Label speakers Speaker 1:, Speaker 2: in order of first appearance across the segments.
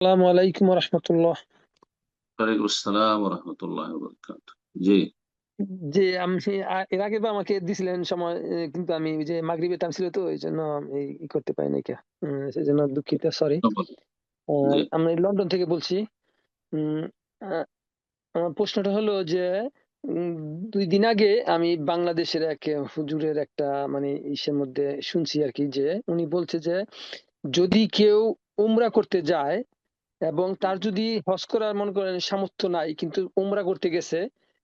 Speaker 1: আসসালামু আলাইকুম রহমতুল্লাহ
Speaker 2: ওয়ালাইকুম আসসালাম রহমতুল্লাহ জি।
Speaker 1: যে আমি এর আগে আমাকে দিছিলেন সময় কিন্তু আমি যে মাগরিবের টাইম ছিল তো এই জন্য ই করতে পারি নাই সেই জন্য দুঃখিত সরি আমি লন্ডন থেকে বলছি আমার প্রশ্নটা হলো যে দুই দিন আগে আমি বাংলাদেশের এক হুজুরের একটা মানে ইসের মধ্যে শুনছি আর কি যে উনি বলছে যে যদি কেউ উমরা করতে যায় এবং তার যদি হজ করার, মনে করেন, সামর্থ্য নাই, কিন্তু উমরা করতে গেছে,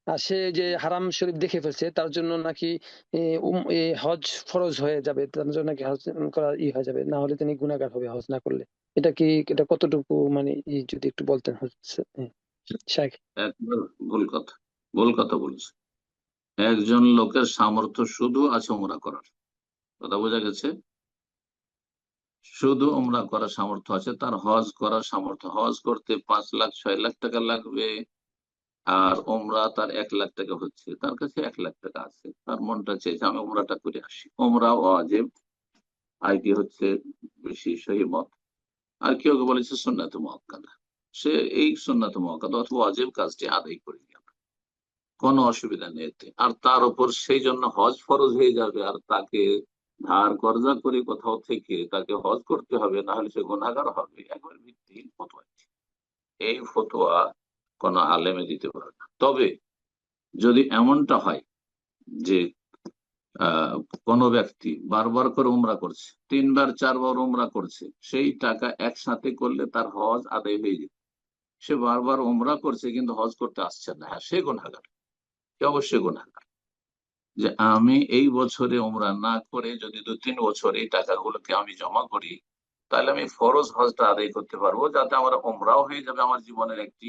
Speaker 1: আর সে যে হারাম শরীফ দেখে ফেলছে, তার জন্য নাকি হজ ফরজ হয়ে যাবে, তার জন্য নাকি হজ করা ই হয়ে যাবে, না হলে তিনি গুনাহগার হবে হজ না করলে। এটা কি, এটা কতটুকু মানে যদি একটু বলতেন
Speaker 2: ভুল কথা ভুল কথা বলছে একজন লোকের সামর্থ্য শুধু আছে উমরা করার। কথা বোঝা গেছে? শুধু উমরা করার সামর্থ্য আছে, তার হজ করার সামর্থ্য। হজ করতে পাঁচ লাখ, ছয় লাখ টাকা লাগবে আর উমরা তার এক লাখ টাকা হচ্ছে, তার কাছে এক লাখ টাকা আছে। তার মনটা চেয়েছে আমি উমরাটা করে আসি। উমরা ওয়াজিব আর কি হচ্ছে বেশি সহি মত। আর কেউ কেউ বলেছে সুন্নাত মহাক্কাদা সে এই সুন্নাত মহাক্কাদা অথবা অজেব কাজটি আদায় করে গেল কোনো অসুবিধা নেই আর তার উপর সেই জন্য হজ ফরজ হয়ে যাবে আর তাকে ধার কর্জা করে কোথাও থেকে তাকে হজ করতে হবে, না হলে সে গুণাগার হবে। একবার ভিত্তিহীন ফতোয়া এই ফতোয়া কোনো আলেমে দিতে পারে না। তবে যদি এমনটা হয় যে কোন ব্যক্তি বারবার করে উমরা করছে, তিনবার, চারবার উমরা করছে, সেই টাকা একসাথে করলে তার হজ আদায় হয়ে যেত সে বারবার উমরা করছে কিন্তু হজ করতে আসছে না। হ্যাঁ সে গুণাগার অবশ্যই গুণাগার যে আমি এই বছরে ওমরা না করে যদি দু তিন বছর এই টাকাগুলোকে আমি জমা করি, তাহলে আমি ফরজ হজটা আদায় করতে পারব যাতে আমার ওমরাও হয়ে যাবে, আমার জীবনের একটি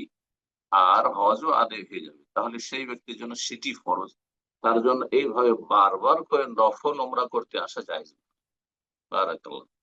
Speaker 2: আর হজও আদায় হয়ে যাবে। তাহলে সেই ব্যক্তির জন্য সেটি ফরজ। তার জন্য এইভাবে বারবার করে নফল ওমরা করতে আসা যায়। বারাকাল্লাহ।